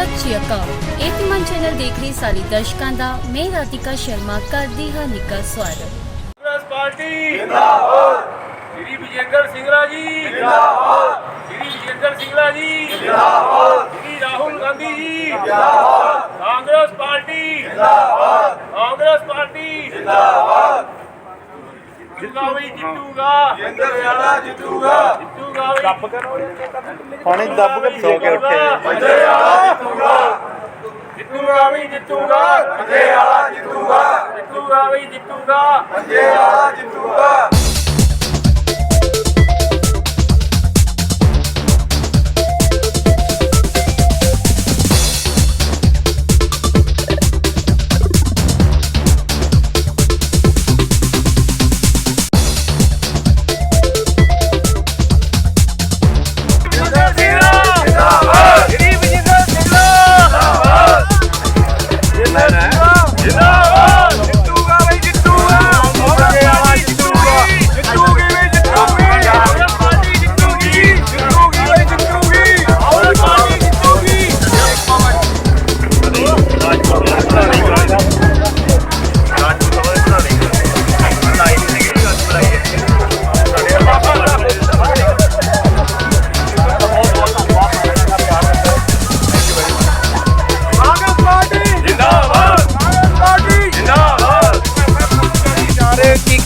ਸਤਿ ਸ਼੍ਰੀ ਅਕਾਲ। ਏਪੀਮਨ ਚੈਨਲ ਦੇਖ ਰਹੇ ਸਾਰੇ ਦਰਸ਼ਕਾਂ ਦਾ ਮੈਂ ਰਾਧਿਕਾ ਸ਼ਰਮਾ ਕਰਦੀ ਹਾਂ ਨਿੱਘਾ ਸਵਾਗਤ। ਕਾਂਗਰਸ ਪਾਰਟੀ ਜਿੰਦਾਬਾਦ। ਸ਼੍ਰੀ ਵਿਜੇਂਦਰ ਸਿੰਘਲਾ ਜੀ ਜਿੰਦਾਬਾਦ। ਸ਼੍ਰੀ ਵਿਜੇਂਦਰ ਸਿੰਘਲਾ ਜੀ ਜਿੰਦਾਬਾਦ। ਸ਼੍ਰੀ ਰਾਹੁਲ ਗਾਂਧੀ ਜੀ ਜਿੰਦਾਬਾਦ। ਕਾਂਗਰਸ ਪਾਰਟੀ ਜਿੰਦਾਬਾਦ। ਕਾਂਗਰਸ ਪਾਰਟੀ ਜਿੰਦਾਬਾਦ। ਜਿੱਤੂਗਾ ਵੀ ਜਿੱਤੂਗਾ। ਜਿੰਦਰ ਵਾਲਾ ਜਿੱਤੂਗਾ। ਜਿੱਤੂਗਾ ਵੀ ਦੱਬ ਕਰੋ ਪਾਣੀ ਦੱਬ ਕੇ ਸੋ ਕੇ ਉੱਠੇ ਪੰਜੇ ਵਾਲਾ ਜਿੱਤੂਗਾ। ਜਿੱਤੂਗਾ ਵੀ ਜਿੱਤੂਗਾ। ਪੰਜੇ ਵਾਲਾ ਜਿੱਤੂਗਾ। ਜਿੱਤੂਗਾ ਵੀ ਜਿੱਤੂਗਾ। ਪੰਜੇ ਵਾਲਾ ਜਿੱਤੂਗਾ।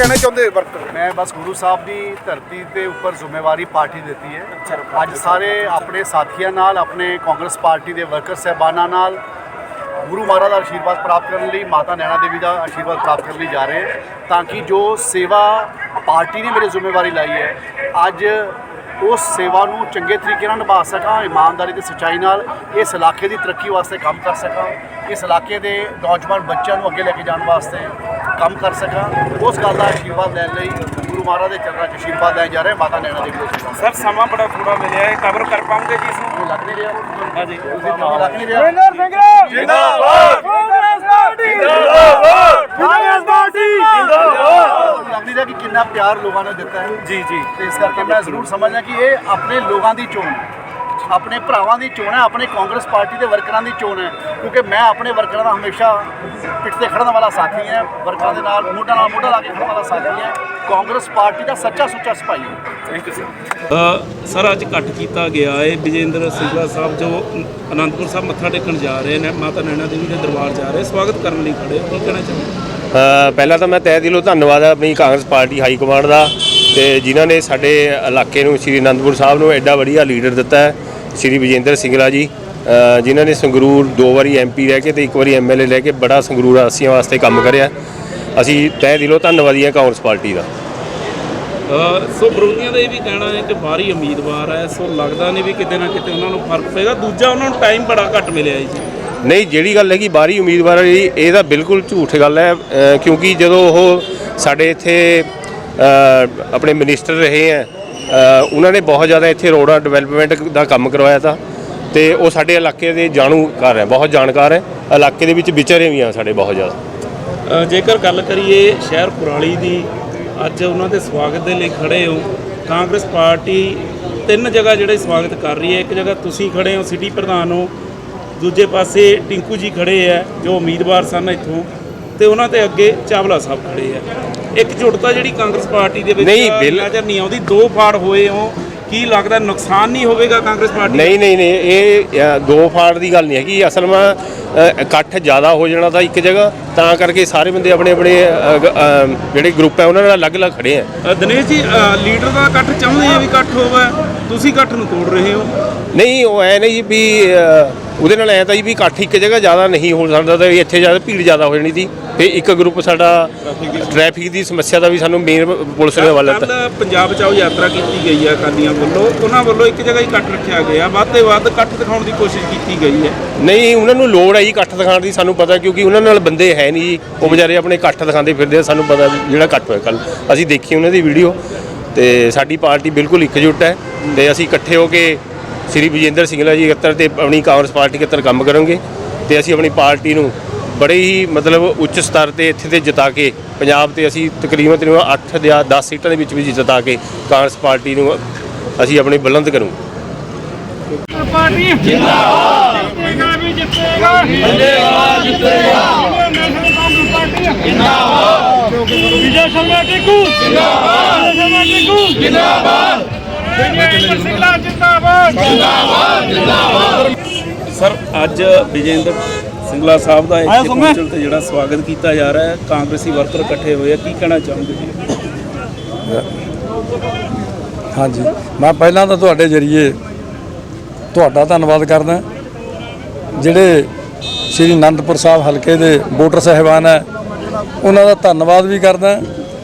ਕਹਿਣਾ ਚਾਹੁੰਦੇ ਵਰਕਰ ਮੈਂ ਬਸ ਗੁਰੂ ਸਾਹਿਬ ਦੀ ਧਰਤੀ ਦੇ ਉੱਪਰ ਜ਼ਿੰਮੇਵਾਰੀ ਪਾਰਟੀ ਦਿੱਤੀ ਹੈ। ਅੱਜ ਸਾਰੇ ਆਪਣੇ ਸਾਥੀਆਂ ਨਾਲ ਆਪਣੇ ਕਾਂਗਰਸ ਪਾਰਟੀ ਦੇ ਵਰਕਰ ਸਹਿਬਾਨਾਂ ਨਾਲ ਗੁਰੂ ਮਹਾਰਾਜ ਦਾ ਆਸ਼ੀਰਵਾਦ ਪ੍ਰਾਪਤ ਕਰਨ ਲਈ ਮਾਤਾ ਨੈਣਾ ਦੇਵੀ ਦਾ ਆਸ਼ੀਰਵਾਦ ਪ੍ਰਾਪਤ ਕਰਨ ਲਈ ਜਾ ਰਹੇ ਹਾਂ। ਤਾਂ ਕਿ ਜੋ ਸੇਵਾ ਪਾਰਟੀ ਨੇ ਮੇਰੀ ਜ਼ਿੰਮੇਵਾਰੀ ਲਾਈ ਹੈ ਅੱਜ ਉਸ ਸੇਵਾ ਨੂੰ ਚੰਗੇ ਤਰੀਕੇ ਨਾਲ ਨਿਭਾ ਸਕਾਂ ਇਮਾਨਦਾਰੀ ਤੇ ਸੱਚਾਈ ਨਾਲ ਇਸ ਇਲਾਕੇ ਦੀ ਤਰੱਕੀ ਵਾਸਤੇ ਕੰਮ ਕਰ ਸਕਾਂ ਇਸ ਇਲਾਕੇ ਦੇ ਨੌਜਵਾਨ ਬੱਚਿਆਂ ਨੂੰ ਅੱਗੇ ਲੈ ਕੇ ਜਾਣ ਵਾਸਤੇ ਕੰਮ ਕਰ ਸਕਾਂ। ਉਸ ਗੱਲ ਦਾ ਆਸ਼ੀਰਵਾਦ ਲੈਣ ਲਈ ਗੁਰੂ ਮਹਾਰਾਜ ਦੇ ਚਰਨਾਂ 'ਚ ਆਸ਼ੀਰਵਾਦ ਲੈਣ ਜਾ ਰਹੇ ਮਾਤਾ ਨੈਣਾ ਦੇਵੀ ਦੇ। ਸਰ ਸਮਾਂ ਬੜਾ ਥੋੜਾ ਮਿਲਿਆ ਹੈ। ਕਵਰ ਕਰ ਪਾਉਂਗੇ ਜੀ ਇਸ ਨੂੰ? ਲੱਗ ਨਹੀਂ ਰਿਹਾ? ਹਾਂਜੀ। ਲੱਗ ਨਹੀਂ ਰਿਹਾ? ਜਿੰਦਾਬਾਦ। ਕਾਂਗਰਸ ਪਾਰਟੀ। ਜਿੰਦਾਬਾਦ। ਕਾਂਗਰਸ ਪਾਰਟੀ। ਜਿੰਦਾਬਾਦ। ਨਹੀਂ ਰਿਹਾ ਕਿ ਕਿੰਨਾ ਪਿਆਰ ਲੋਕਾਂ ਨੇ ਦਿੱਤਾ ਹੈ। ਜੀ ਜੀ। ਤੇ ਇਸ ਕਰਕੇ ਮੈਂ ਜ਼ਰੂਰ ਸਮਝਦਾ ਕਿ ਇਹ ਆਪਣੇ ਲੋਕਾਂ ਦੀ ਚੋਣ ਹੈ। ਆਪਣੇ ਭਰਾਵਾਂ ਦੀ ਚੋਣ ਹੈ ਆਪਣੇ ਕਾਂਗਰਸ ਪਾਰਟੀ ਦੇ ਵਰਕਰਾਂ ਦੀ ਚੋਣ ਹੈ। ਕਿਉਂਕਿ ਮੈਂ ਆਪਣੇ ਵਰਕਰਾਂ ਦਾ ਹਮੇਸ਼ਾ ਪਿੱਠ ਤੇ ਖੜਨ ਵਾਲਾ ਸਾਥੀ ਹਾਂ। ਵਰਕਰਾਂ ਦੇ ਨਾਲ ਮੋਢਾ ਨਾਲ ਮੋਢਾ ਲਾ ਕੇ ਖੜਨ ਵਾਲਾ ਸਾਥੀ ਹਾਂ। ਕਾਂਗਰਸ ਪਾਰਟੀ ਦਾ ਸੱਚਾ ਸੁੱਚਾ ਸਿਪਾਹੀ ਹਾਂ। Thank you sir uh, sir ਅੱਜ ਇਕੱਠ ਕੀਤਾ ਗਿਆ ਹੈ। ਵਿਜੇਂਦਰ ਸਿੰਘਲਾ ਸਾਹਿਬ ਜੋ ਅਨੰਦਪੁਰ ਸਾਹਿਬ ਮੱਥਾ ਟੇਕਣ ਜਾ ਰਹੇ ਨੇ ਮਾਤਾ ਨੈਣਾ ਦੇਵੀ ਦੇ ਦਰਬਾਰ ਜਾ ਰਹੇ ਸਵਾਗਤ ਕਰਨ ਲਈ ਖੜੇ ਹੋ। ਕੀ ਕਹਿਣਾ ਚਾਹੁੰਦੇ ਪਹਿਲਾਂ ਤਾਂ ਮੈਂ ਤਹਿ ਦਿਲੋਂ ਧੰਨਵਾਦ ਆਪਣੀ ਕਾਂਗਰਸ ਪਾਰਟੀ ਹਾਈ ਕਮਾਂਡ ਦਾ ਤੇ ਜਿਨ੍ਹਾਂ ਨੇ ਸਾਡੇ ਇਲਾਕੇ ਨੂੰ ਸ੍ਰੀ ਅਨੰਦਪੁਰ ਸਾਹਿਬ ਨੂੰ ਐਡਾ ਵਧੀਆ ਲੀਡਰ ਦਿੱਤਾ ਹੈ, ਸ੍ਰੀ ਵਿਜੇਂਦਰ ਸਿੰਗਲਾ ਜੀ। ਜਿਨ੍ਹਾਂ ਨੇ ਸੰਗਰੂਰ ਦੋ ਵਾਰੀ ਐਮਪੀ ਰਹਿ ਕੇ ਤੇ ਇੱਕ ਵਾਰੀ ਐਮਐਲਏ ਲੈ ਕੇ ਬੜਾ ਸੰਗਰੂਰ ਵਾਸੀਆਂ ਵਾਸਤੇ ਕੰਮ ਕਰਿਆ। ਅਸੀਂ ਤਹਿ ਦਿਲੋਂ ਧੰਨਵਾਦੀ ਹਾਂ ਕਾਂਗਰਸ ਪਾਰਟੀ ਦਾ। ਸੋ ਵਿਰੋਧੀਆਂ ਦਾ ਇਹ ਵੀ ਕਹਿਣਾ ਹੈ ਕਿ ਬਾਹਰੀ ਉਮੀਦਵਾਰ ਹੈ, ਸੋ ਲੱਗਦਾ ਨਹੀਂ ਵੀ ਕਿਤੇ ਨਾ ਕਿਤੇ ਉਹਨਾਂ ਨੂੰ ਫ਼ਰਕ ਪਏਗਾ। ਦੂਜਾ ਉਹਨਾਂ ਨੂੰ ਟਾਈਮ ਬੜਾ ਘੱਟ ਮਿਲਿਆ ਜੀ। ਨਹੀਂ, ਜਿਹੜੀ ਗੱਲ ਹੈਗੀ ਬਾਹਰੀ ਉਮੀਦਵਾਰ ਦੀ ਇਹ ਤਾਂ ਬਿਲਕੁਲ ਝੂਠ ਗੱਲ ਹੈ ਕਿਉਂਕਿ ਜਦੋਂ ਉਹ ਸਾਡੇ ਇੱਥੇ ਆਪਣੇ ਮਿਨਿਸਟਰ ਰਹੇ ਹੈ ਉਹਨਾਂ ਨੇ ਬਹੁਤ ਜ਼ਿਆਦਾ ਇੱਥੇ ਰੋਡਾਂ ਡਿਵੈਲਪਮੈਂਟ ਦਾ ਕੰਮ ਕਰਵਾਇਆ ਤਾਂ, ਤੇ ਉਹ ਸਾਡੇ ਇਲਾਕੇ ਦੇ ਜਾਣੂਕਾਰ ਹੈ, ਬਹੁਤ ਜਾਣਕਾਰ ਹੈ, ਇਲਾਕੇ ਦੇ ਵਿੱਚ ਵਿਚਰੇ ਵੀ ਆ ਸਾਡੇ ਬਹੁਤ ਜ਼ਿਆਦਾ। ਜੇਕਰ ਗੱਲ ਕਰੀਏ ਸ਼ਹਿਰ ਕੁਰਾਲੀ ਦੀ, ਅੱਜ ਉਹਨਾਂ ਦੇ ਸਵਾਗਤ ਦੇ ਲਈ ਖੜੇ ਹੋ, ਕਾਂਗਰਸ ਪਾਰਟੀ ਤਿੰਨ ਜਗ੍ਹਾ ਜਿਹੜੇ ਸਵਾਗਤ ਕਰ ਰਹੀ ਹੈ, ਇੱਕ ਜਗ੍ਹਾ ਤੁਸੀਂ ਖੜੇ ਹੋ, ਸਿਟੀ ਪ੍ਰਧਾਨ ਹੋ ਦੂਜੇ ਪਾਸੇ ਟਿੰਕੂ ਜੀ ਖੜੇ ਹੈ ਜੋ ਉਮੀਦਵਾਰ ਸਨ ਇੱਥੋਂ ਤੇ ਉਹਨਾਂ ਦੇ ਅੱਗੇ ਚਾਵਲਾ ਸਾਹਿਬ ਖੜੇ ਹੈ ਇੱਕ ਜੁੜਤਾ ਜਿਹੜੀ ਕਾਂਗਰਸ ਪਾਰਟੀ ਦੇ ਵਿੱਚ ਨਜ਼ਰ ਨਹੀਂ ਆਉਂਦੀ ਦੋ ਫਾੜ ਹੋਏ ਹੋ ਕੀ ਲੱਗਦਾ ਨੁਕਸਾਨ ਨਹੀਂ ਹੋਵੇਗਾ ਕਾਂਗਰਸ ਪਾਰਟੀ ਨਹੀਂ ਨਹੀਂ ਨਹੀਂ ਇਹ ਦੋ ਫਾੜ ਦੀ ਗੱਲ ਨਹੀਂ ਹੈਗੀ ਅਸਲ ਅ, ਇਕੱਠ ਜ਼ਿਆਦਾ ਹੋ ਜਾਣਾ ਤਾਂ ਇੱਕ ਜਗ੍ਹਾ ਤਾਂ ਕਰਕੇ ਸਾਰੇ ਬੰਦੇ ਆਪਣੇ ਆਪਣੇ ਜਿਹੜੇ ਗਰੁੱਪ ਹੈ ਉਹਨਾਂ ਨਾਲ ਅਲੱਗ-ਅਲੱਗ ਖੜੇ ਆ। ਦਿਨੇਸ਼ ਜੀ ਲੀਡਰ ਦਾ ਇਕੱਠ ਚਾਹੁੰਦੇ ਆ ਵੀ ਇਕੱਠ ਹੋਵੇ? ਤੁਸੀਂ ਇਕੱਠ ਨੂੰ ਤੋੜ ਰਹੇ ਹੋ। ਨਹੀਂ ਉਹ ਐ ਨਹੀਂ ਵੀ ਉਹਦੇ ਨਾਲ ਐ ਤਾਂ ਜੀ ਵੀ ਇਕੱਠ ਇੱਕ ਜਗ੍ਹਾ ਜ਼ਿਆਦਾ ਨਹੀਂ ਹੋ ਸਕਦਾ ਤਾਂ ਇੱਥੇ ਜ਼ਿਆਦਾ ਭੀੜ ਜ਼ਿਆਦਾ ਹੋ ਜਾਣੀ ਸੀ ਤੇ ਇੱਕ ਗਰੁੱਪ ਸਾਡਾ ਟ੍ਰੈਫਿਕ ਦੀ ਸਮੱਸਿਆ ਦਾ ਵੀ ਸਾਨੂੰ ਮੇਨ ਪੁਲਿਸ ਨੇ ਹਵਾਲਾ ਦਿੱਤਾ। ਪੰਜਾਬ ਚਾਓ ਯਾਤਰਾ ਕੀਤੀ ਗਈ ਹੈ ਅਕਾਲੀਆਂ ਵੱਲੋਂ। ਉਹਨਾਂ ਵੱਲੋਂ ਇੱਕ ਜਗ੍ਹਾ ਹੀ ਇਕੱਠ ਰੱਖਿਆ ਗਿਆ। ਵੱਧ ਤੋਂ ਵੱਧ ਇਕੱਠ ਦਿਖਾਉਣ ਦੀ ਕੋਸ਼ਿਸ਼ ਕੀਤੀ ਗਈ ਹੈ। ਨਹੀਂ ਉਹਨਾਂ ਨੂੰ ਲੋੜ ਹੈ ਜੀ ਇਕੱਠ ਦਿਖਾਉਣ ਦੀ ਸਾਨੂੰ ਪਤਾ ਕਿਉਂਕਿ ਉਹਨਾਂ ਨਾਲ ਬੰਦੇ ਹੈ ਨਹੀਂ ਜੀ। ਉਹ ਵਿਚਾਰੇ ਆਪਣੇ ਇਕੱਠ ਦਿਖਾਉਂਦੇ ਫਿਰਦੇ ਆ ਸਾਨੂੰ ਪਤਾ ਜਿਹੜਾ ਇਕੱਠ ਹੋਇਆ ਕੱਲ ਅਸੀਂ ਦੇਖੀ ਉਹਨਾਂ ਦੀ ਵੀਡੀਓ ਤੇ ਸਾਡੀ ਪਾਰਟੀ ਬਿਲਕੁਲ ਇਕਜੁੱਟ ਹੈ ਤੇ ਅਸੀਂ ਇਕੱਠੇ ਹੋ ਕੇ ਸ੍ਰੀ ਵਿਜੇਂਦਰ ਸਿੰਘਲਾ ਜੀ ਇਕੱਤਰ ਤੇ ਆਪਣੀ ਕਾਂਗਰਸ ਪਾਰਟੀ ਇਕੱਤਰ ਕੰਮ ਕਰਾਂਗੇ ਤੇ ਅਸੀਂ ਆਪਣੀ ਪਾਰਟੀ ਨੂੰ ਬੜੇ ਹੀ ਮਤਲਬ ਉੱਚ ਸਤਰ ਤੇ ਇੱਥੇ ਤੇ ਜਿਤਾ ਕੇ ਪੰਜਾਬ ਤੇ ਅਸੀਂ ਤਕਰੀਬਨ ਤਕਰੀਬਨ 8 ਜਾਂ 10 ਸੀਟਾਂ ਦੇ ਵਿੱਚ ਵੀ ਜਿਤਾ ਕੇ ਕਾਂਗਰਸ ਪਾਰਟੀ ਨੂੰ ਅਸੀਂ ਆਪਣੀ ਬੁਲੰਦ ਕਰੂੰ ਪਾਰਟੀ ਜਿੰਦਾਬਾਦ। ਜਿੱਤੇਗਾ ਜਿੰਦਾਬਾਦ ਜਿੱਤੇਗਾ ਨੈਸ਼ਨਲ ਕਾਂਗਰਸ ਪਾਰਟੀ ਜਿੰਦਾਬਾਦ। ਵਿਜੇ ਸ਼ਰਮਾ ਟਿੱਕੂ। ਜਿੰਦਾਬਾਦ। ਵਿਜੇ ਸ਼ਰਮਾ ਟਿੱਕੂ। ਜਿੰਦਾਬਾਦ। ਵਿਜੇ ਸਿੰਘਲਾ ਜਿੰਦਾਬਾਦ। ਸਰ ਅੱਜ ਵਿਜੇਂਦਰ ਸਿੰਗਲਾ ਸਾਹਿਬ ਦਾ ਇੱਥੇ ਪਹੁੰਚਣ ਤੇ ਜਿਹੜਾ ਸਵਾਗਤ ਕੀਤਾ ਜਾ ਰਿਹਾ ਹੈ ਕਾਂਗਰਸੀ ਵਰਕਰ ਇਕੱਠੇ ਹੋਏ ਆ ਕੀ ਕਹਿਣਾ ਚਾਹੋਗੇ? ਜੀ ਹਾਂਜੀ। ਮੈਂ ਪਹਿਲਾਂ ਤਾਂ ਤੁਹਾਡੇ ਜਰੀਏ ਤੁਹਾਡਾ ਧੰਨਵਾਦ ਕਰਦਾ। ਜਿਹੜੇ ਸ੍ਰੀ ਅਨੰਦਪੁਰ ਸਾਹਿਬ ਹਲਕੇ ਦੇ ਵੋਟਰ ਸਹਿਬਾਨ ਹੈ ਉਹਨਾਂ ਦਾ ਧੰਨਵਾਦ ਵੀ ਕਰਦਾ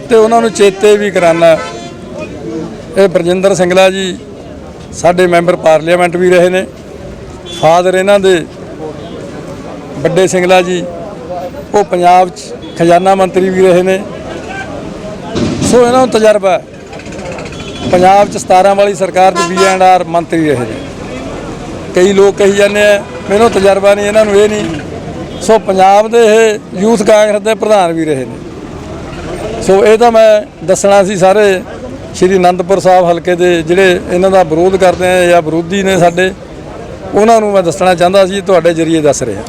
ਤੇ ਉਹਨਾਂ ਨੂੰ ਚੇਤੇ ਵੀ ਕਰਾਨਾ। ਇਹ ਬਰਜਿੰਦਰ ਸਿੰਗਲਾ ਜੀ, ਸਾਡੇ ਮੈਂਬਰ ਪਾਰਲੀਮੈਂਟ ਵੀ ਰਹੇ ਨੇ। ਫਾਦਰ ਇਹਨਾਂ ਦੇ, ਵੱਡੇ ਸਿੰਗਲਾ ਜੀ, ਉਹ ਪੰਜਾਬ 'ਚ ਖਜ਼ਾਨਾ ਮੰਤਰੀ ਵੀ ਰਹੇ ਨੇ। ਸੋ ਇਹਨਾਂ ਨੂੰ ਤਜਰਬਾ ਪੰਜਾਬ ਚ 17 ਵਾਲੀ ਸਰਕਾਰ ਦੇ ਬੀ ਐਂਡ ਆਰ ਮੰਤਰੀ ਰਹੇ ਨੇ। ਕਈ ਲੋਕ ਕਹੀ ਜਾਂਦੇ ਆ, ਮੈਨੂੰ ਤਜਰਬਾ ਨਹੀਂ, ਇਹਨਾਂ ਨੂੰ ਇਹ ਨਹੀਂ। ਸੋ ਪੰਜਾਬ ਦੇ ਇਹ ਯੂਥ ਕਾਂਗਰਸ ਦੇ ਪ੍ਰਧਾਨ ਵੀ ਰਹੇ ਨੇ। ਸੋ ਇਹ ਤਾਂ ਮੈਂ ਦੱਸਣਾ ਸੀ ਸਾਰੇ ਸ਼੍ਰੀ ਅਨੰਦਪੁਰ ਸਾਹਿਬ ਹਲਕੇ ਦੇ ਜਿਹੜੇ ਇਹਨਾਂ ਦਾ ਵਿਰੋਧ ਕਰਦੇ ਆ ਜਾਂ ਵਿਰੋਧੀ ਨੇ ਸਾਡੇ ਉਹਨਾਂ ਨੂੰ ਮੈਂ ਦੱਸਣਾ ਚਾਹੁੰਦਾ ਸੀ ਤੁਹਾਡੇ ਜਰੀਏ ਦੱਸ ਰਿਹਾ।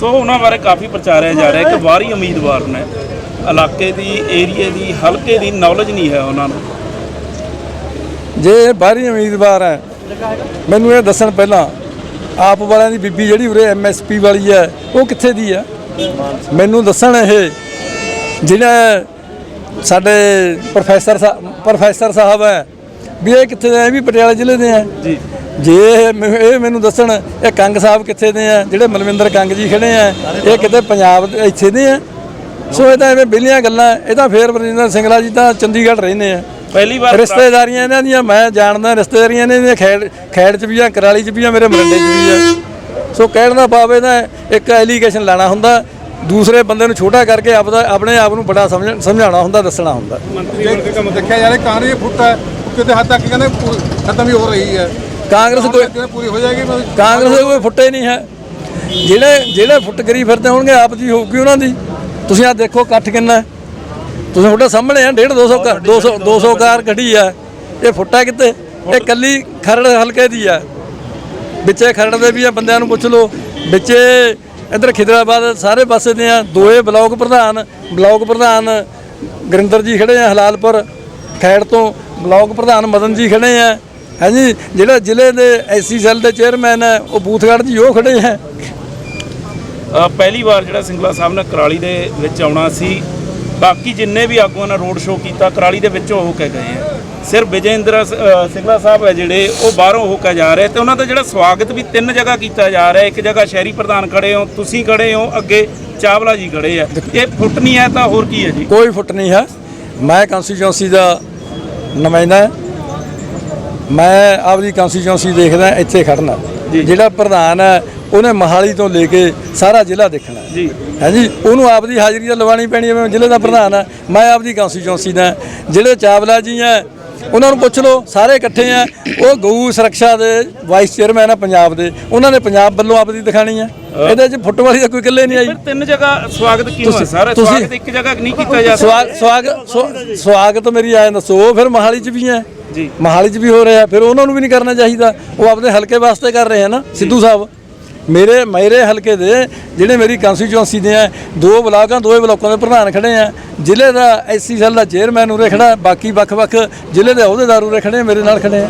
ਸੋ ਉਹਨਾਂ ਬਾਰੇ ਕਾਫੀ ਪ੍ਰਚਾਰਿਆ ਜਾ ਰਿਹਾ ਕਿ ਬਾਹਰੀ ਉਮੀਦਵਾਰ ਨੇ ਇਲਾਕੇ ਦੀ ਏਰੀਏ ਦੀ ਹਲਕੇ ਦੀ ਨੌਲੇਜ ਨਹੀਂ ਹੈ ਉਹਨਾਂ ਨੂੰ। ਜੇ ਬਾਹਰੀ ਉਮੀਦਵਾਰ ਹੈ ਮੈਨੂੰ ਇਹ ਦੱਸਣ ਪਹਿਲਾਂ ਆਪ ਵਾਲਿਆਂ ਦੀ ਬੀਬੀ ਜਿਹੜੀ ਉਰੇ ਐਮਐਸਪੀ ਵਾਲੀ ਹੈ ਉਹ ਕਿੱਥੇ ਦੀ ਹੈ? ਮੈਨੂੰ ਦੱਸਣ ਇਹ ਜਿਹੜਾ ਸਾਡੇ ਪ੍ਰੋਫੈਸਰ ਪ੍ਰੋਫੈਸਰ ਸਾਹਿਬ ਹੈ। ਵੀ ਇਹ ਕਿੱਥੇ ਦੇ ਆ? ਵੀ ਪਟਿਆਲਾ ਜ਼ਿਲ੍ਹੇ ਦੇ ਆ। ਜੀ। ਜੇ ਇਹ ਮੈਨੂੰ- ਦੱਸਣ ਇਹ ਕੰਗ ਸਾਹਿਬ ਕਿੱਥੇ ਦੇ ਆ? ਜਿਹੜੇ ਮਲਵਿੰਦਰ ਕੰਗ ਜੀ ਖੜੇ ਆ ਇਹ ਕਿਤੇ ਪੰਜਾਬ ਦੇ ਇੱਥੇ ਦੇ ਆ? ਸੋ ਇਹ ਤਾਂ ਐਵੇਂ ਬਿਲੀਆਂ ਗੱਲਾਂ ਇਹ ਤਾਂ ਫੇਰ ਬਰਜਿੰਦਰ ਸਿੰਘਲਾ ਜੀ ਤਾਂ ਚੰਡੀਗੜ੍ਹ ਰਹਿੰਦੇ ਆ। ਪਹਿਲੀ ਵਾਰ ਰਿਸ਼ਤੇਦਾਰੀਆਂ ਇਹਨਾਂ ਦੀਆਂ ਮੈਂ ਜਾਣਦਾ ਰਿਸ਼ਤੇਦਾਰੀਆਂ ਦੀਆਂ ਖੈੜ ਖੈੜ ਚ ਵੀ ਆ ਕਰਾਲੀ ਚ ਵੀ ਆ ਮੇਰੇ ਮਰੰਡੇ ਚ ਵੀ ਆ। ਸੋ ਕਹਿਣ ਦਾ ਭਾਵ ਇਹਦਾ ਇੱਕ ਐਲੀਗੇਸ਼ਨ ਲਾਣਾ ਹੁੰਦਾ ਦੂਸਰੇ ਬੰਦੇ ਨੂੰ ਛੋਟਾ ਕਰਕੇ ਆਪਦਾ ਆਪਣੇ ਆਪ ਨੂੰ ਬੜਾ ਸਮਝ ਸਮਝਾਉਣਾ ਹੁੰਦਾ ਦੱਸਣਾ ਹੁੰਦਾ। ਦੇਖਿਆ ਜਾ ਰਿਹਾ ਕਾਂਗਰਸ ਦੀ ਫੁੱਟ ਹੈ ਉਹ ਕਿਤੇ ਹੱਦ ਤੱਕ ਕਹਿੰਦੇ ਪੂਰੀ- ਖਤਮ ਹੀ ਹੋ ਰਹੀ ਹੈ। ਕਾਂਗਰਸ ਕੋਈ ਕਿਵੇਂ ਪੂਰੀ ਹੋ ਜਾਏਗੀ ਮਤਲਬ ਕਾਂਗਰਸ ਦੇ ਕੋਈ ਫੁੱਟੇ ਨਹੀਂ ਹੈ। ਜਿਹੜੇ ਜਿਹੜੇ ਫੁੱਟ ਕਰੀ ਫਿਰਦੇ ਹੋਣਗੇ ਆਪ ਦੀ ਹੋਊਗੀ ਉਹਨਾਂ ਦੀ। ਤੁਸੀਂ ਆ ਦੇਖੋ ਇਕੱਠ ਕਿੰਨਾ। ਤੁਸੀਂ ਤੁਹਾਡੇ ਸਾਹਮਣੇ ਆ 1.5 200 ਕਾਰ 200 200 ਕਾਰ ਕੱਢੀ ਆ। ਇਹ ਫੁੱਟਾ ਕਿਤੇ ਇਹ ਕੱਲੀ ਖਰੜ ਹਲਕੇ ਦੀ ਆ। ਵਿੱਚੇ ਖਰੜ ਦੇ ਵੀ ਆ ਬੰਦਿਆਂ ਨੂੰ ਪੁੱਛ ਲਓ। ਵਿੱਚੇ ਇੱਧਰ ਖਿਦਰਾਬਾਦ ਸਾਰੇ ਪਾਸੇ ਦੇ ਆ, ਦੋਏ ਬਲਾਕ ਪ੍ਰਧਾਨ ਬਲਾਕ ਪ੍ਰਧਾਨ ਗੁਰਿੰਦਰ ਜੀ ਖੜੇ ਆ ਹਲਾਲਪੁਰ, ਖੈੜ ਤੋਂ ਬਲਾਕ ਪ੍ਰਧਾਨ ਮਦਨ ਜੀ ਖੜੇ ਆ। ਹਾਂਜੀ, ਜਿਹੜਾ ਜ਼ਿਲ੍ਹੇ ਦੇ ਐਸਸੀ ਸੈੱਲ ਦੇ ਚੇਅਰਮੈਨ ਹੈ ਉਹ ਬੂਥਗੜ੍ਹ ਜੀ, ਉਹ ਖੜੇ ਹੈ ਪਹਿਲੀ ਵਾਰ ਜਿਹੜਾ ਸਿੰਗਲਾ ਸਾਹਿਬ ਨੇ ਕਰਾਲੀ ਦੇ ਵਿੱਚ ਆਉਣਾ ਸੀ। ਬਾਕੀ ਜਿੰਨੇ ਵੀ ਆਗੂਆਂ ਨੇ ਰੋਡ ਸ਼ੋਅ ਕੀਤਾ, ਕਰਾਲੀ ਦੇ ਵਿੱਚੋਂ ਉਹ ਕਹਿ ਗਏ ਆ। ਸਿਰਫ ਵਿਜੇਂਦਰ ਸ- ਸਿੰਗਲਾ ਸਾਹਿਬ ਹੈ ਜਿਹੜੇ ਉਹ ਬਾਹਰੋਂ ਹੋ ਕੇ ਜਾ ਰਹੇ ਤੇ ਉਹਨਾਂ ਦਾ ਜਿਹੜਾ ਸਵਾਗਤ ਵੀ ਤਿੰਨ ਜਗ੍ਹਾ ਕੀਤਾ ਜਾ ਰਿਹਾ ਇੱਕ ਜਗ੍ਹਾ ਸ਼ਹਿਰੀ ਪ੍ਰਧਾਨ ਖੜੇ ਹੋ ਤੁਸੀਂ ਖੜੇ ਹੋ ਅੱਗੇ ਚਾਵਲਾ ਜੀ ਖੜੇ ਆ। ਇਹ ਫੁੱਟ ਨਹੀਂ ਹੈ ਤਾਂ ਹੋਰ ਕੀ ਹੈ ਜੀ? ਕੋਈ ਫੁੱਟ ਨਹੀਂ ਹੈ। ਮੈਂ ਕੰਸਟੀਚੁਐਂਸੀ ਦਾ ਨੁਮਾਇੰਦਾ ਹਾਂ। ਮੈਂ ਆਪਦੀ ਕੰਸਟੀਚੁਐਂਸੀ ਦੇਖਦਾ ਇੱਥੇ ਖੜਨਾ ਜਿਹੜਾ ਪ੍ਰਧਾਨ ਹੈ ਉਹਨੇ ਮਹਾਲੀ ਤੋਂ ਲੈ ਕੇ ਸਾਰਾ ਜ਼ਿਲ੍ਹਾ ਦੇਖਣਾ। ਜੀ। ਹਾਂਜੀ ਉਹਨੂੰ ਆਪਦੀ ਹਾਜ਼ਰੀ ਤਾਂ ਲਵਾਉਣੀ ਪੈਣੀ ਹੈ ਮੈਂ ਜ਼ਿਲ੍ਹੇ ਦਾ ਪ੍ਰਧਾਨ ਆ ਮੈਂ ਆਪਦੀ ਕੰਸਟੀਚੁਐਂਸੀ ਦਾ ਜਿਹੜੇ ਚਾਵਲਾ ਜੀ ਆ ਉਹਨਾਂ ਨੂੰ ਪੁੱਛ ਲਓ ਸਾਰੇ ਇਕੱਠੇ ਆ। ਉਹ ਗਊ ਸੁਰੱਖਿਆ ਦੇ ਵਾਈਸ ਚੇਅਰਮੈਨ ਆ ਪੰਜਾਬ ਦੇ। ਉਹਨਾਂ ਨੇ ਪੰਜਾਬ ਵੱਲੋਂ ਆਪਦੀ ਦਿਖਾਣੀ ਆ। ਇਹਦੇ 'ਚ ਫੁੱਟ ਵਾਲੀ ਤਾਂ ਕੋਈ ਇਕੱਲੇ ਨਹੀਂ ਆਈ। ਫਿਰ ਤਿੰਨ ਜਗ੍ਹਾ ਸਵਾਗਤ ਕਿਉਂ ਹੈ ਸਰ ਸਵਾਗਤ ਇੱਕ ਜਗ੍ਹਾ ਨਹੀਂ ਕੀਤਾ ਜਾ ਸਵਾਗਤ ਸਵਾ- ਸਵਾਗਤ ਮੇਰੀ ਆਏ ਦੱਸੋ ਫਿਰ ਮਹਾਲੀ 'ਚ ਵੀ ਹੈ ਜੀ। ਮਹਾਲੀ 'ਚ ਵੀ ਹੋ ਰਿਹਾ। ਫਿਰ ਉਹਨਾਂ ਨੂੰ ਵੀ ਨਹੀਂ ਕਰਨਾ ਚਾਹੀਦਾ। ਉਹ ਆਪਣੇ ਹਲਕੇ ਵਾਸਤੇ ਕਰ ਰਹੇ ਆ ਨਾ ਸਿੱਧੂ ਸਾਹਿਬ। ਮੇਰੇ ਮੇਰੇ ਹਲਕੇ ਦੇ ਜਿਹੜੇ ਮੇਰੀ ਕੰਸਟੀਚੁਐਂਸੀ ਦੇ ਆ ਦੋ ਬਲਾਕਾਂ ਦੋਏ ਬਲਾਕਾਂ ਦੇ ਪ੍ਰਧਾਨ ਖੜੇ ਆ। ਜ਼ਿਲ੍ਹੇ ਦਾ ਐਸਸੀ ਸੈੱਲ ਦਾ ਚੇਅਰਮੈਨ ਉਰੇ ਖੜਾ ਬਾਕੀ ਵੱਖ-ਵੱਖ ਜ਼ਿਲ੍ਹੇ ਦੇ ਅਹੁਦੇਦਾਰ ਉਰੇ ਖੜੇ ਮੇਰੇ ਨਾਲ ਖੜੇ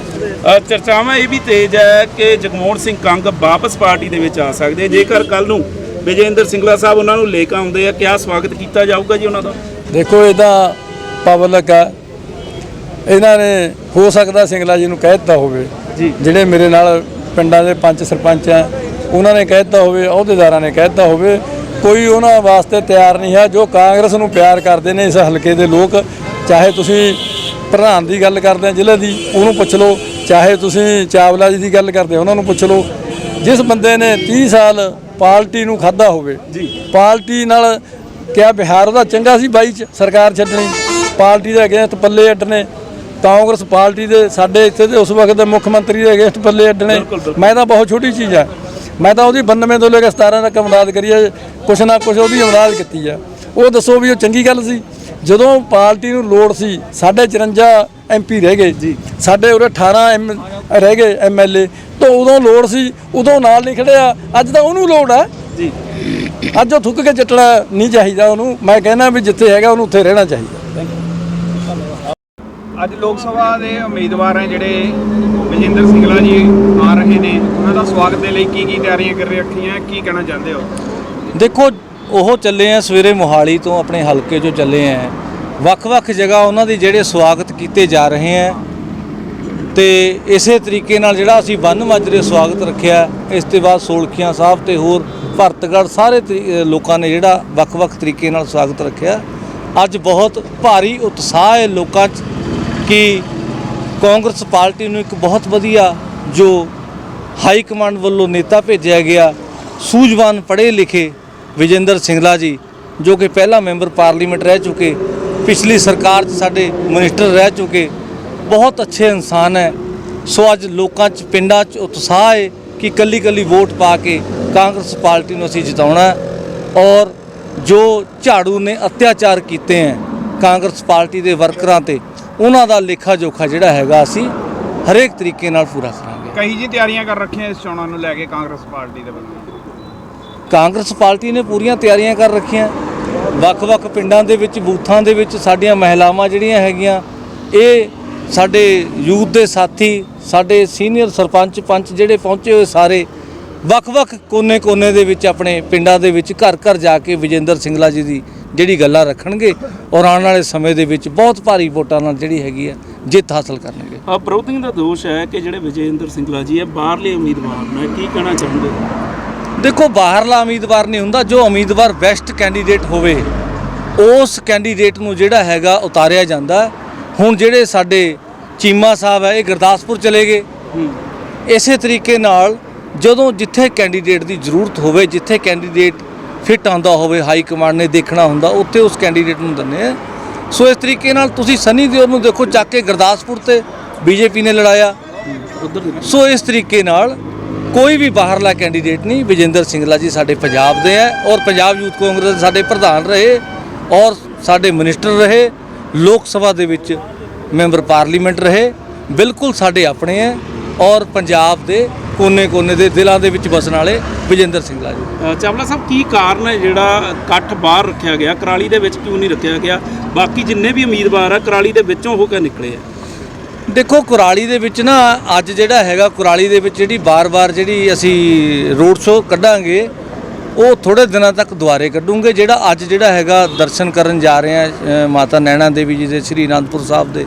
ਆ। ਚਰਚਾਵਾਂ ਇਹ ਵੀ ਤੇਜ਼ ਹੈ ਕਿ ਜਗਮੋਹਨ ਸਿੰਘ ਕੰਗ ਵਾਪਸ ਪਾਰਟੀ ਦੇ ਵਿੱਚ ਆ ਸਕਦੇ ਜੇਕਰ ਕੱਲ ਨੂੰ ਵਿਜੇਂਦਰ ਸਿੰਗਲਾ ਸਾਹਿਬ ਉਹਨਾਂ ਨੂੰ ਲੈ ਕੇ ਆਉਂਦੇ ਆ ਕਿਆ ਸਵਾਗਤ ਕੀਤਾ ਜਾਊਗਾ ਜੀ ਉਹਨਾਂ ਦਾ? ਦੇਖੋ ਇਹਦਾ ਪਬਲਿਕ ਆ। ਇਹਨਾਂ ਨੇ ਹੋ ਸਕਦਾ ਸਿੰਗਲਾ ਜੀ ਨੂੰ ਕਹਿ ਦਿੱਤਾ ਹੋਵੇ। ਜਿਹੜੇ ਮੇਰੇ ਨਾਲ ਪਿੰਡਾਂ ਦੇ ਪੰਚ ਸਰਪੰਚ ਆ ਉਹਨਾਂ ਨੇ ਕਹਿ ਦਿੱਤਾ ਹੋਵੇ ਅਹੁਦੇਦਾਰਾਂ ਨੇ ਕਹਿ ਦਿੱਤਾ ਹੋਵੇ ਕੋਈ ਉਹਨਾਂ ਵਾਸਤੇ ਤਿਆਰ ਨਹੀਂ ਹੈ ਜੋ ਕਾਂਗਰਸ ਨੂੰ ਪਿਆਰ ਕਰਦੇ ਨੇ ਇਸ ਹਲਕੇ ਦੇ ਲੋਕ ਚਾਹੇ ਤੁਸੀਂ ਪ੍ਰਧਾਨ ਦੀ ਗੱਲ ਕਰਦੇ ਆ ਜ਼ਿਲ੍ਹੇ ਦੀ ਉਹਨੂੰ ਪੁੱਛ ਲਓ ਚਾਹੇ ਤੁਸੀਂ ਚਾਵਲਾ ਜੀ ਦੀ ਗੱਲ ਕਰਦੇ ਉਹਨਾਂ ਨੂੰ ਪੁੱਛ ਲਓ ਜਿਸ ਬੰਦੇ ਨੇ 30 ਸਾਲ ਪਾਰਟੀ ਨੂੰ ਖਾਦਾ ਹੋਵੇ ਜੀ। ਪਾਰਟੀ ਨਾਲ ਕਿਆ ਬਿਹਾਰ ਉਹਦਾ ਚੰਗਾ ਸੀ ਬਾਈ ਚ ਸਰਕਾਰ ਛੱਡਣੀ ਪਾਰਟੀ ਦੇ ਅਗੇਂਸਟ ਪੱਲੇ ਅੱਡਣੇ ਕਾਂਗਰਸ ਪਾਰਟੀ ਦੇ ਸਾਡੇ ਇੱਥੇ ਦੇ ਉਸ ਵਕਤ ਦੇ ਮੁੱਖ ਮੰਤਰੀ ਦੇ ਅਗੇਂਸਟ ਪੱਲੇ ਅੱਡਣੇ। ਮੈਂ ਤਾਂ ਬਹੁਤ ਛੋਟੀ ਚੀਜ਼ ਆ ਮੈਂ ਤਾਂ ਉਹਦੀ 92 ਤੋਂ ਲੈ ਕੇ 17 ਤੱਕ ਇਮਦਾਦ ਕਰੀ ਹੈ ਕੁਛ ਨਾ ਕੁਛ ਉਹਦੀ ਇਮਦਾਦ ਕੀਤੀ ਆ ਉਹ ਦੱਸੋ ਵੀ ਉਹ ਚੰਗੀ ਗੱਲ ਸੀ? ਜਦੋਂ ਪਾਰਟੀ ਨੂੰ ਲੋੜ ਸੀ ਸਾਡੇ 54 ਐਮਪੀ ਰਹਿ ਗਏ। ਜੀ। ਸਾਡੇ ਉਰੇ 18 ਐਮ ਰਹਿ ਗਏ ਐਮਐਲਏ ਤਾਂ ਉਦੋਂ ਲੋੜ ਸੀ ਉਦੋਂ ਨਾਲ ਨਹੀਂ ਖੜਿਆ। ਅੱਜ ਤਾਂ ਉਹਨੂੰ ਲੋੜ ਆ ਜੀ। ਅੱਜ ਉਹ ਥੁੱਕ ਕੇ ਚੱਟਣਾ ਨਹੀਂ ਚਾਹੀਦਾ ਉਹਨੂੰ। ਮੈਂ ਕਹਿੰਦਾ ਵੀ ਜਿੱਥੇ ਹੈਗਾ ਉਹਨੂੰ ਉੱਥੇ ਰਹਿਣਾ ਚਾਹੀਦਾ। ਅੱਜ ਲੋਕ ਸਭਾ ਦੇ ਉਮੀਦਵਾਰ ਹੈ ਜਿਹੜੇ ਵਿਜੇਂਦਰ ਸਿੰਗਲਾ ਜੀ ਆ ਰਹੇ ਨੇ। ਉਹਨਾਂ ਦਾ ਸਵਾਗਤ ਦੇ ਲਈ ਕੀ ਕੀ ਤਿਆਰੀਆਂ ਕਰ ਰੱਖੀਆਂ ਕੀ ਕਹਿਣਾ ਚਾਹੁੰਦੇ ਹੋ? ਦੇਖੋ, ਉਹ ਚੱਲੇ ਆ ਸਵੇਰੇ ਮੋਹਾਲੀ ਤੋਂ ਆਪਣੇ ਹਲਕੇ 'ਚੋਂ ਚੱਲੇ ਆ। ਵੱਖ-ਵੱਖ ਜਗ੍ਹਾ ਉਹਨਾਂ ਦੇ ਜਿਹੜੇ ਸਵਾਗਤ ਕੀਤੇ ਜਾ ਰਹੇ ਆ। ਤੇ ਇਸੇ ਤਰੀਕੇ ਨਾਲ ਜਿਹੜਾ ਅਸੀਂ ਬੰਨ ਮਾਜਰੇ ਸਵਾਗਤ ਰੱਖਿਆ, ਇਸ ਤੋਂ ਬਾਅਦ ਸੋਲਖੀਆਂ ਸਾਹਿਬ ਤੇ ਹੋਰ ਭਰਤਗੜ੍ਹ ਸਾਰੇ ਲੋਕਾਂ ਨੇ ਜਿਹੜਾ ਵੱਖ-ਵੱਖ ਤਰੀਕੇ ਨਾਲ ਸਵਾਗਤ ਰੱਖਿਆ। ਅੱਜ ਬਹੁਤ ਭਾਰੀ ਉਤਸ਼ਾਹ ਹੈ ਲੋਕਾਂ 'ਚ। ਕਿ ਕਾਂਗਰਸ ਪਾਰਟੀ ਨੂੰ ਇੱਕ ਬਹੁਤ ਵਧੀਆ ਜੋ ਹਾਈ ਕਮਾਂਡ ਵੱਲੋਂ ਨੇਤਾ ਭੇਜਿਆ ਗਿਆ, ਸੂਝਵਾਨ ਪੜ੍ਹੇ ਲਿਖੇ ਵਿਜੇਂਦਰ ਸਿੰਗਲਾ ਜੀ, ਜੋ ਕਿ ਪਹਿਲਾ ਮੈਂਬਰ ਪਾਰਲੀਮੈਂਟ ਰਹਿ ਚੁੱਕੇ, ਪਿਛਲੀ ਸਰਕਾਰ 'ਚ ਸਾਡੇ ਮਿਨਿਸਟਰ ਰਹਿ ਚੁੱਕੇ, ਬਹੁਤ ਅੱਛੇ ਇਨਸਾਨ ਹੈ। ਸੋ ਅੱਜ ਲੋਕਾਂ 'ਚ, ਪਿੰਡਾਂ 'ਚ ਉਤਸ਼ਾਹ ਹੈ ਕਿ ਕੱਲੀ ਕੱਲੀ ਵੋਟ ਪਾ ਕੇ ਕਾਂਗਰਸ ਪਾਰਟੀ ਨੂੰ ਅਸੀਂ ਜਿਤਾਉਣਾ ਔਰ ਜੋ ਝਾੜੂ ਨੇ ਅਤਿਆਚਾਰ ਕੀਤੇ ਹੈ ਕਾਂਗਰਸ ਪਾਰਟੀ ਦੇ ਵਰਕਰਾਂ ਤੇ ਉਹਨਾਂ ਦਾ ਲੇਖਾ ਜੋਖਾ ਜਿਹੜਾ ਹੈਗਾ ਅਸੀਂ ਹਰੇਕ ਤਰੀਕੇ ਨਾਲ ਪੂਰਾ ਕਰਾਂਗੇ। ਕਈ ਜੀ ਤਿਆਰੀਆਂ ਕਰ ਰੱਖੀਆਂ ਇਸ ਚੋਣਾਂ ਨੂੰ ਲੈ ਕੇ ਕਾਂਗਰਸ ਪਾਰਟੀ ਦੇ ਵੱਲੋਂ। ਕਾਂਗਰਸ ਪਾਰਟੀ ਨੇ ਪੂਰੀਆਂ ਤਿਆਰੀਆਂ ਕਰ ਰੱਖੀਆਂ। ਵੱਖ-ਵੱਖ ਪਿੰਡਾਂ ਦੇ ਵਿੱਚ ਬੂਥਾਂ ਦੇ ਵਿੱਚ ਸਾਡੀਆਂ ਮਹਿਲਾਵਾਂ ਜਿਹੜੀਆਂ ਹੈਗੀਆਂ ਇਹ ਸਾਡੇ ਯੂਥ ਦੇ ਸਾਥੀ ਸਾਡੇ ਸੀਨੀਅਰ ਸਰਪੰਚ ਪੰਚ ਜਿਹੜੇ ਪਹੁੰਚੇ ਹੋਏ ਸਾਰੇ ਵੱਖ-ਵੱਖ ਕੋਨੇ-ਕੋਨੇ ਦੇ ਵਿੱਚ ਆਪਣੇ ਪਿੰਡਾਂ ਦੇ ਵਿੱਚ ਘਰ-ਘਰ ਜਾ ਕੇ ਵਿਜੇਂਦਰ ਸਿੰਗਲਾ ਜੀ ਦੀ ਜਿਹੜੀ ਗੱਲਾਂ ਰੱਖਣਗੇ ਔਰ ਆਉਣ ਵਾਲੇ ਸਮੇਂ ਦੇ ਵਿੱਚ ਬਹੁਤ ਭਾਰੀ ਵੋਟਾਂ ਨਾਲ ਜਿਹੜੀ ਹੈਗੀ ਆ ਜਿੱਤ ਹਾਸਲ ਕਰਨਗੇ। ਆ ਵਿਰੋਧੀਆਂ ਦਾ ਦੋਸ਼ ਹੈ ਕਿ ਜਿਹੜੇ ਵਿਜੇਂਦਰ ਸਿੰਗਲਾ ਜੀ ਹੈ ਬਾਹਰਲੇ ਉਮੀਦਵਾਰ ਨੇ ਕੀ ਕਹਿਣਾ ਚਾਹੁੰਦੇ? ਹੋ ਦੇਖੋ ਬਾਹਰਲਾ ਉਮੀਦਵਾਰ ਨਹੀਂ ਹੁੰਦਾ ਜੋ ਉਮੀਦਵਾਰ ਬੈਸਟ ਕੈਂਡੀਡੇਟ ਹੋਵੇ ਉਸ ਕੈਂਡੀਡੇਟ ਨੂੰ ਜਿਹੜਾ ਹੈਗਾ ਉਤਾਰਿਆ ਜਾਂਦਾ। ਹੈ। ਹੁਣ ਜਿਹੜੇ ਸਾਡੇ ਚੀਮਾ ਸਾਹਿਬ ਹੈ ਇਹ ਗੁਰਦਾਸਪੁਰ ਚਲੇ ਗਏ। ਇਸੇ ਤਰੀਕੇ ਨਾਲ ਜਦੋਂ ਜਿੱਥੇ ਕੈਂਡੀਡੇਟ ਦੀ ਜ਼ਰੂਰਤ ਹੋਵੇ ਜਿੱਥੇ ਕੈਂਡੀਡੇਟ ਫਿੱਟ ਆਉਂਦਾ ਹੋਵੇ ਹਾਈ ਕਮਾਂਡ ਨੇ ਦੇਖਣਾ ਹੁੰਦਾ, ਉੱਥੇ ਉਸ ਕੈਂਡੀਡੇਟ ਨੂੰ ਦਿੰਦੇ ਆ ਸੋ ਇਸ ਤਰੀਕੇ ਨਾਲ ਤੁਸੀਂ ਸਨੀ ਦਿਓਲ ਨੂੰ ਦੇਖੋ, ਚੱਕ ਕੇ ਗੁਰਦਾਸਪੁਰ ਤੇ ਬੀਜੇਪੀ ਨੇ ਲੜਾਇਆ। ਸੋ ਇਸ ਤਰੀਕੇ ਨਾਲ ਕੋਈ ਵੀ ਬਾਹਰਲਾ ਕੈਂਡੀਡੇਟ ਨਹੀਂ, ਵਿਜੇਂਦਰ ਸਿੰਗਲਾ ਜੀ ਸਾਡੇ ਪੰਜਾਬ ਦੇ ਹੈ ਔਰ ਪੰਜਾਬ ਯੂਥ ਕਾਂਗਰਸ ਸਾਡੇ ਪ੍ਰਧਾਨ ਰਹੇ ਔਰ ਸਾਡੇ ਮਿਨਿਸਟਰ ਰਹੇ, ਲੋਕ ਸਭਾ ਦੇ ਵਿੱਚ ਮੈਂਬਰ ਪਾਰਲੀਮੈਂਟ ਰਹੇ, ਬਿਲਕੁਲ ਸਾਡੇ ਆਪਣੇ ਹੈ ਔਰ ਪੰਜਾਬ ਦੇ ਕੋਨੇ-ਕੋਨੇ ਦੇ ਦਿਲਾਂ ਦੇ ਵਿੱਚ ਵਸਣ ਵਾਲੇ ਵਿਜੇਂਦਰ ਸਿੰਗਲਾ ਜੀ। ਚਾਵਲਾ ਸਾਹਿਬ ਕੀ ਕਾਰਨ ਹੈ ਜਿਹੜਾ ਇਕੱਠ ਬਾਹਰ ਰੱਖਿਆ ਗਿਆ? ਕਰਾਲੀ ਦੇ ਵਿੱਚ ਕਿਉਂ ਨਹੀਂ ਰੱਖਿਆ ਗਿਆ? ਬਾਕੀ ਜਿੰਨੇ ਵੀ ਉਮੀਦਵਾਰ ਆ ਕਰਾਲੀ ਦੇ ਵਿੱਚੋਂ ਹੋ ਕੇ ਨਿਕਲੇ ਆ? ਦੇਖੋ ਕੁਰਾਲੀ ਦੇ ਵਿੱਚ ਨਾ ਅੱਜ ਜਿਹੜਾ ਹੈਗਾ ਕੁਰਾਲੀ ਦੇ ਵਿੱਚ ਜਿਹੜੀ ਬਾਰ-ਬਾਰ ਜਿਹੜੀ ਅਸੀਂ ਰੋਡ ਸ਼ੋਅ ਕੱਢਾਂਗੇ ਉਹ ਥੋੜੇ ਦਿਨਾਂ ਤੱਕ ਦੁਆਰੇ ਕੱਢੂਗੇ। ਜਿਹੜਾ ਅੱਜ ਜਿਹੜਾ ਹੈਗਾ ਦਰਸ਼ਨ ਕਰਨ ਜਾ ਰਹੇ ਆ ਮਾਤਾ ਨੈਣਾ ਦੇਵੀ ਜੀ ਦੇ ਸ੍ਰੀ ਅਨੰਦਪੁਰ ਸਾਹਿਬ ਦੇ।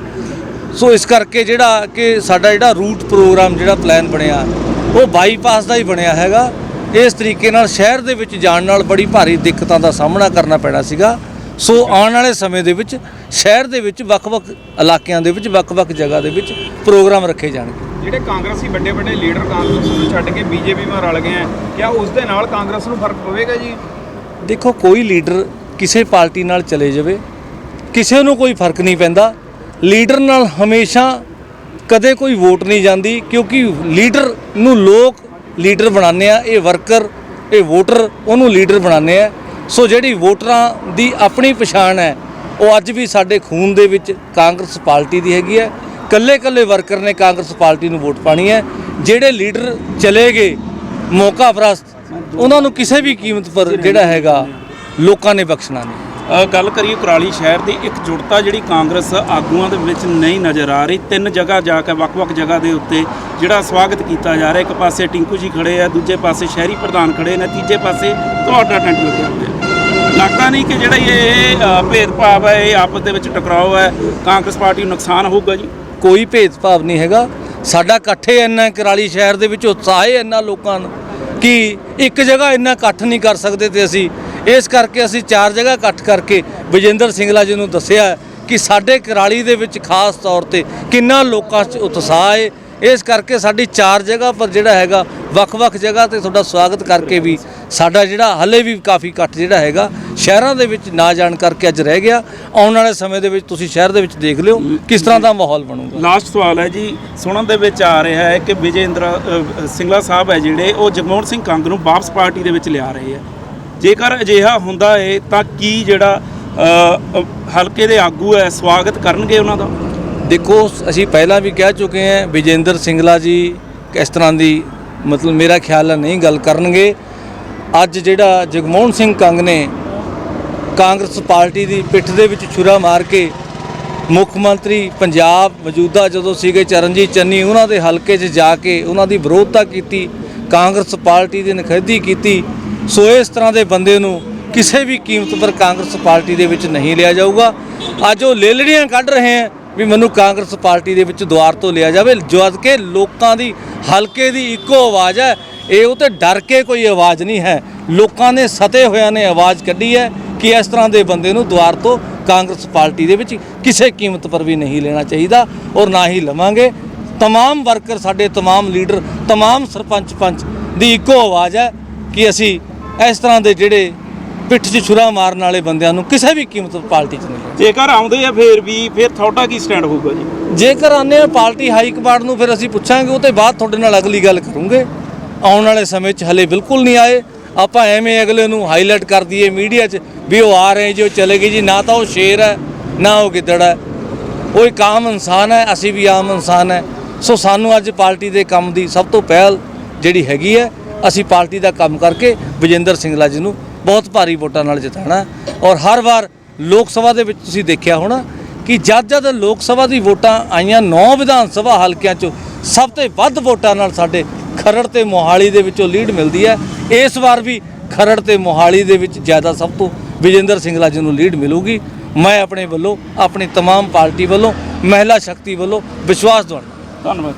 ਸੋ ਇਸ ਕਰਕੇ ਜਿਹੜਾ ਕਿ ਸਾਡਾ ਜਿਹੜਾ ਰੂਟ ਪ੍ਰੋਗਰਾਮ ਜਿਹੜਾ ਪਲਾਨ ਬਣਿਆ ਉਹ ਬਾਈਪਾਸ ਦਾ ਹੀ ਬਣਿਆ ਹੈਗਾ। ਇਸ ਤਰੀਕੇ ਨਾਲ ਸ਼ਹਿਰ ਦੇ ਵਿੱਚ ਜਾਣ ਨਾਲ ਬੜੀ ਭਾਰੀ ਦਿੱਕਤਾਂ ਦਾ ਸਾਹਮਣਾ ਕਰਨਾ ਪੈਣਾ ਸੀਗਾ। ਸੋ ਆਉਣ ਵਾਲੇ ਸਮੇਂ ਦੇ ਵਿੱਚ ਸ਼ਹਿਰ ਦੇ ਵਿੱਚ ਵੱਖ-ਵੱਖ ਇਲਾਕਿਆਂ ਦੇ ਵਿੱਚ ਵੱਖ-ਵੱਖ ਜਗ੍ਹਾ ਦੇ ਵਿੱਚ ਪ੍ਰੋਗਰਾਮ ਰੱਖੇ ਜਾਣਗੇ। ਜਿਹੜੇ ਕਾਂਗਰਸੀ ਵੱਡੇ ਵੱਡੇ ਲੀਡਰ ਕਾਂਗਰਸ ਨੂੰ ਛੱਡ ਕੇ ਬੀਜੇਪੀ ਵਿੱਚ ਰਲ ਗਏ ਆ ਕਿਆ ਉਸ ਦੇ ਨਾਲ ਕਾਂਗਰਸ ਨੂੰ ਫ਼ਰਕ ਪਵੇਗਾ ਜੀ? ਦੇਖੋ ਕੋਈ ਲੀਡਰ ਕਿਸੇ ਪਾਰਟੀ ਨਾਲ ਚਲੇ ਜਾਵੇ ਕਿਸੇ ਨੂੰ ਕੋਈ ਫ਼ਰਕ ਨਹੀਂ ਪੈਂਦਾ। ਲੀਡਰ ਨਾਲ ਹਮੇਸ਼ਾ ਕਦੇ ਕੋਈ ਵੋਟ ਨਹੀਂ ਜਾਂਦੀ ਕਿਉਂਕਿ ਲੀਡਰ ਨੂੰ ਲੋਕ ਲੀਡਰ ਬਣਾਉਂਦੇ ਆ, ਇਹ ਵਰਕਰ, ਇਹ ਵੋਟਰ, ਉਹਨੂੰ ਲੀਡਰ ਬਣਾਉਂਦੇ ਆ। ਸੋ ਜਿਹੜੀ ਵੋਟਰਾਂ ਦੀ ਆਪਣੀ ਪਛਾਣ ਹੈ, ਉਹ ਅੱਜ ਵੀ ਸਾਡੇ ਖੂਨ ਦੇ ਵਿੱਚ ਕਾਂਗਰਸ ਪਾਰਟੀ ਦੀ ਹੈਗੀ ਹੈ। ਕੱਲੇ ਕੱਲੇ ਵਰਕਰ ਨੇ ਕਾਂਗਰਸ ਪਾਰਟੀ ਨੂੰ ਵੋਟ ਪਾਣੀ ਹੈ। ਜਿਹੜੇ ਲੀਡਰ ਚਲੇ ਗਏ ਮੌਕਾ ਪ੍ਰਸਤ ਉਹਨਾਂ ਨੂੰ ਕਿਸੇ ਵੀ ਕੀਮਤ ਪਰ ਜਿਹੜਾ ਹੈਗਾ ਲੋਕਾਂ ਨੇ ਬਖਸ਼ਣਾ ਨਹੀਂ। ਗੱਲ ਕਰੀਏ ਕੁਰਾਲੀ ਸ਼ਹਿਰ ਦੀ, ਇੱਕ ਜੁੜਤਾ ਜਿਹੜੀ ਕਾਂਗਰਸ ਆਗੂਆਂ ਦੇ ਵਿੱਚ ਨਹੀਂ ਨਜ਼ਰ ਆ ਰਹੀ। ਤਿੰਨ ਜਗ੍ਹਾ ਜਾ ਕੇ, ਵੱਖ-ਵੱਖ ਜਗ੍ਹਾ ਦੇ ਉੱਤੇ ਜਿਹੜਾ ਸਵਾਗਤ ਕੀਤਾ ਜਾ ਰਿਹਾ। ਇੱਕ ਪਾਸੇ ਟਿੰਕੂ ਜੀ ਖੜੇ ਆ, ਦੂਜੇ ਪਾਸੇ ਸ਼ਹਿਰੀ ਪ੍ਰਧਾਨ ਖੜੇ ਨੇ, ਤੀਜੇ ਪਾਸੇ ਤੁਹਾਡਾ ਟੈਂਟ ਲੱਗਿਆ ਹੋਇਆ। ਲੱਗਦਾ ਨਹੀਂ ਕਿ ਜਿਹੜਾ ਇਹ ਭੇਦਭਾਵ ਹੈ, ਇਹ ਆਪਸ ਦੇ ਵਿੱਚ ਟਕਰਾਓ ਹੈ, ਕਾਂਗਰਸ ਪਾਰਟੀ ਨੂੰ ਨੁਕਸਾਨ ਹੋਊਗਾ ਜੀ? ਕੋਈ ਭੇਦਭਾਵ ਨਹੀਂ ਹੈਗਾ। ਸਾਡਾ ਇਕੱਠੇ ਇੰਨਾ ਕਰਾਲੀ ਸ਼ਹਿਰ ਦੇ ਵਿੱਚ ਉਤਸ਼ਾਹ ਹੈ ਇੰਨਾ ਲੋਕਾਂ ਨੂੰ ਕਿ ਇੱਕ ਜਗ੍ਹਾ ਇੰਨਾ ਇਕੱਠ ਨਹੀਂ ਕਰ ਸਕਦੇ ਤੇ ਅਸੀਂ ਇਸ ਕਰਕੇ ਅਸੀਂ ਚਾਰ ਜਗ੍ਹਾ ਇਕੱਠ ਕਰਕੇ ਵਿਜੇਂਦਰ ਸਿੰਗਲਾ ਜੀ ਨੂੰ ਦੱਸਿਆ ਕਿ ਸਾਡੇ ਕਰਾਲੀ ਦੇ ਵਿੱਚ ਖਾਸ ਤੌਰ ਤੇ ਕਿੰਨਾ ਲੋਕਾਂ 'ਚ ਉਤਸ਼ਾਹ ਹੈ ਇਸ ਕਰਕੇ ਸਾਡੀ ਚਾਰ ਜਗ੍ਹਾ ਪਰ ਜਿਹੜਾ ਹੈਗਾ ਵੱਖ-ਵੱਖ ਜਗ੍ਹਾ ਤੇ ਤੁਹਾਡਾ ਸਵਾਗਤ ਕਰਕੇ ਵੀ ਸਾਡਾ ਜਿਹੜਾ ਹੱਲੇ ਵੀ ਕਾਫੀ ਇਕੱਠ ਜਿਹੜਾ ਹੈਗਾ ਸ਼ਹਿਰਾਂ ਦੇ ਵਿੱਚ ਨਾ ਜਾਣ ਕਰਕੇ ਅੱਜ ਰਹਿ ਗਿਆ। ਆਉਣ ਵਾਲੇ ਸਮੇਂ ਦੇ ਵਿੱਚ ਤੁਸੀਂ ਸ਼ਹਿਰ ਦੇ ਵਿੱਚ ਦੇਖ ਲਿਓ ਕਿਸ ਤਰ੍ਹਾਂ ਦਾ ਮਾਹੌਲ ਬਣੂਗਾ। ਲਾਸਟ ਸਵਾਲ ਹੈ ਜੀ ਸੁਣਨ ਦੇ ਵਿੱਚ ਆ ਰਿਹਾ ਹੈ ਕਿ ਵਿਜੇਂਦਰ ਅ, ਸਿੰਗਲਾ ਸਾਹਿਬ ਹੈ ਜਿਹੜੇ ਉਹ ਜਗਮੋਹਨ ਸਿੰਘ ਕੰਗ ਨੂੰ ਵਾਪਸ ਪਾਰਟੀ ਦੇ ਵਿੱਚ ਲਿਆ ਰਹੇ ਹੈ। ਜੇਕਰ ਅਜਿਹਾ ਹੁੰਦਾ ਹੈ ਤਾਂ ਕੀ ਜਿਹੜਾ ਹਲਕੇ ਦੇ ਆਗੂ ਹੈ ਸਵਾਗਤ ਕਰਨਗੇ ਉਹਨਾਂ ਦਾ? ਦੇਖੋ, ਅਸੀਂ ਪਹਿਲਾਂ ਵੀ ਕਹਿ ਚੁੱਕੇ ਹਾਂ, ਵਿਜੇਂਦਰ ਸਿੰਗਲਾ ਜੀ, ਇਸ ਤਰ੍ਹਾਂ ਦੀ ਮਤਲਬ ਮੇਰਾ ਖਿਆਲ ਹੈ ਨਹੀਂ ਗੱਲ ਕਰਨਗੇ। ਅੱਜ ਜਿਹੜਾ ਜਗਮੋਹਨ ਸਿੰਘ ਕੰਗ ਨੇ ਕਾਂਗਰਸ ਪਾਰਟੀ ਦੀ ਪਿੱਠ ਦੇ ਵਿੱਚ ਛੁਰਾ ਮਾਰ ਕੇ ਮੁੱਖ ਮੰਤਰੀ ਪੰਜਾਬ ਮੌਜੂਦਾ ਜਦੋਂ ਸੀਗੇ ਚਰਨਜੀਤ ਚੰਨੀ, ਉਹਨਾਂ ਦੇ ਹਲਕੇ 'ਚ ਜਾ ਕੇ ਉਹਨਾਂ ਦੀ ਵਿਰੋਧਤਾ ਕੀਤੀ, ਕਾਂਗਰਸ ਪਾਰਟੀ ਦੀ ਨਖੇਦੀ ਕੀਤੀ ਸੋ ਇਸ ਤਰ੍ਹਾਂ ਦੇ ਬੰਦੇ ਨੂੰ ਕਿਸੇ ਵੀ ਕੀਮਤ ਪਰ ਕਾਂਗਰਸ ਪਾਰਟੀ ਦੇ ਵਿੱਚ ਨਹੀਂ ਲਿਆ ਜਾਊਗਾ ਅੱਜ ਉਹ ਲੇਲੜੀਆਂ ਕੱਢ ਰਹੇ ਹੈ ਵੀ ਮੈਨੂੰ ਕਾਂਗਰਸ ਪਾਰਟੀ ਦੇ ਵਿੱਚ ਦੁਆਰ ਤੋਂ ਲਿਆ ਜਾਵੇ ਜਦ ਕਿ ਲੋਕਾਂ ਦੀ ਹਲਕੇ ਦੀ ਇੱਕੋ ਆਵਾਜ਼ ਹੈ ਇਹ ਉਹ ਤੇ ਡਰ ਕੇ ਕੋਈ ਆਵਾਜ਼ ਨਹੀਂ ਹੈ ਲੋਕਾਂ ਨੇ ਸਤੇ ਹੋਇਆਂ ਨੇ ਆਵਾਜ਼ ਕੱਢੀ ਹੈ ਕਿ ਇਸ ਤਰ੍ਹਾਂ ਦੇ ਬੰਦੇ ਨੂੰ ਦੁਆਰ ਤੋਂ ਕਾਂਗਰਸ ਪਾਰਟੀ ਦੇ ਵਿੱਚ ਕਿਸੇ ਕੀਮਤ ਪਰ ਵੀ ਨਹੀਂ ਲੈਣਾ ਚਾਹੀਦਾ ਔਰ ਨਾ ਹੀ ਲਵਾਂਗੇ तमाम ਵਰਕਰ ਸਾਡੇ तमाम ਲੀਡਰ तमाम ਸਰਪੰਚ ਪੰਚ ਦੀ ਇੱਕੋ ਆਵਾਜ਼ ਹੈ ਕਿ ਅਸੀਂ ਇਸ ਤਰ੍ਹਾਂ ਦੇ ਜਿਹੜੇ ਪਿੱਠ 'ਚ ਛੁਰਾ ਮਾਰਨ ਵਾਲੇ ਬੰਦਿਆਂ ਨੂੰ ਕਿਸੇ ਵੀ ਕੀਮਤ ਪਰ ਪਾਰਟੀ 'ਚ ਨਹੀਂ ਜੇਕਰ ਆਉਂਦੇ ਆ ਫੇਰ ਵੀ ਫਿਰ ਤੁਹਾਡਾ ਕੀ ਸਟੈਂਡ ਹੋਊਗਾ ਜੀ? ਜੇਕਰ ਆਨੇ ਆ ਪਾਰਟੀ ਹਾਈ ਕਮਾਂਡ ਨੂੰ ਫਿਰ ਅਸੀਂ ਪੁੱਛਾਂਗੇ ਉਹ ਤੇ ਬਾਅਦ ਤੁਹਾਡੇ ਨਾਲ ਅਗਲੀ ਗੱਲ ਕਰੂੰਗੇ। ਆਉਣ ਵਾਲੇ ਸਮੇਂ 'ਚ ਹਲੇ ਬਿਲਕੁਲ ਨਹੀਂ ਆਏ। ਆਪਾਂ ਐਵੇਂ ਅਗਲੇ ਨੂੰ ਹਾਈਲਾਈਟ ਕਰ ਦਈਏ ਮੀਡੀਆ 'ਚ ਵੀ ਉਹ ਆ ਰਹੇ ਜੀ ਉਹ ਚਲੇ ਗਏ ਜੀ ਨਾ ਤਾਂ ਉਹ ਸ਼ੇਰ ਹੈ ਨਾ ਉਹ ਗਿੱਦੜ ਹੈ। ਉਹ ਇੱਕ ਆਮ ਇਨਸਾਨ ਹੈ ਅਸੀਂ ਵੀ ਆਮ ਇਨਸਾਨ ਹੈ। ਸੋ ਸਾਨੂੰ ਅੱਜ ਪਾਰਟੀ ਦੇ ਕੰਮ ਦੀ ਸਭ ਤੋਂ ਪਹਿਲ ਜਿਹੜੀ ਹੈਗੀ ਹੈ ਅਸੀਂ ਪਾਰਟੀ ਦਾ ਕੰਮ ਕਰਕੇ ਵਿਜੇਂਦਰ ਸਿੰਗਲਾ ਜੀ ਨੂੰ ਬਹੁਤ ਭਾਰੀ ਵੋਟਾਂ ਨਾਲ ਜਿਤਾਣਾ ਹੈ। ਔਰ ਹਰ ਵਾਰ ਲੋਕ ਸਭਾ ਦੇ ਵਿੱਚ ਤੁਸੀਂ ਦੇਖਿਆ ਹੋਣਾ ਕਿ ਜਦ ਜਦ ਲੋਕ ਸਭਾ ਦੀ ਵੋਟਾਂ ਆਈਆਂ 9 ਵਿਧਾਨ ਸਭਾ ਹਲਕਿਆਂ 'ਚੋਂ ਸਭ ਤੋਂ ਵੱਧ ਵੋਟਾਂ ਨਾਲ ਸਾਡੇ ਖਰੜ ਤੇ ਮੋਹਾਲੀ ਦੇ ਵਿੱਚੋਂ ਲੀਡ ਮਿਲਦੀ ਹੈ ਇਸ ਵਾਰ ਵੀ ਖਰੜ ਤੇ ਮੋਹਾਲੀ ਦੇ ਵਿੱਚ ਜ਼ਿਆਦਾ ਸਭ ਤੋਂ ਵਿਜੇਂਦਰ ਸਿੰਗਲਾ ਜੀ ਨੂੰ ਲੀਡ ਮਿਲੂਗੀ ਮੈਂ ਆਪਣੇ ਵੱਲੋਂ ਆਪਣੀ तमाम ਪਾਰਟੀ ਵੱਲੋਂ ਮਹਿਲਾ ਸ਼ਕਤੀ ਵੱਲੋਂ ਵਿਸ਼ਵਾਸ ਦਵਾਉਣਾ ਧੰਨਵਾਦ